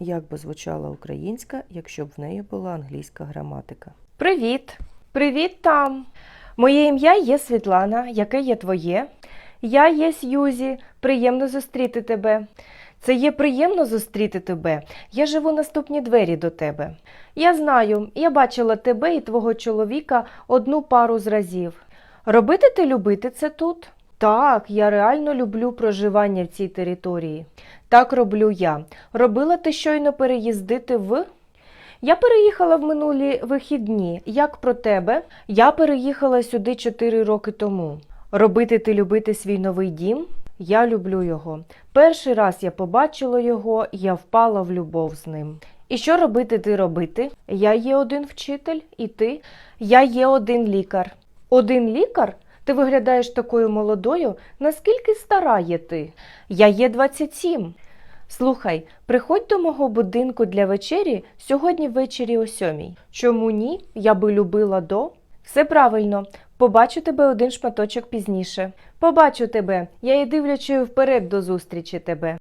Як би звучала українська, якщо б в неї була англійська граматика? Привіт! Привіт там! Моє ім'я є Світлана, яке є твоє. Я є Сьюзі, приємно зустріти тебе. Це є приємно зустріти тебе. Я живу наступні двері до тебе. Я знаю, я бачила тебе і твого чоловіка одну пару з разів. Робити ти любити це тут? Так, я реально люблю проживання в цій території. Так роблю я. Робила ти щойно переїздити в. Я переїхала в минулі вихідні. Як про тебе? Я переїхала сюди 4 роки тому. Робити ти любити свій новий дім? Я люблю його. Перший раз я побачила його, я впала в любов з ним. І що робити ти робити? Я є один вчитель, і ти? Я є один лікар. Один лікар? Ти виглядаєш такою молодою. Наскільки стара є ти? Я є 27. Слухай, приходь до мого будинку для вечері сьогодні ввечері о сьомій. Чому ні? Я би любила до. Все правильно. Побачу тебе один шматочок пізніше. Побачу тебе. Я і дивлячою вперед до зустрічі тебе.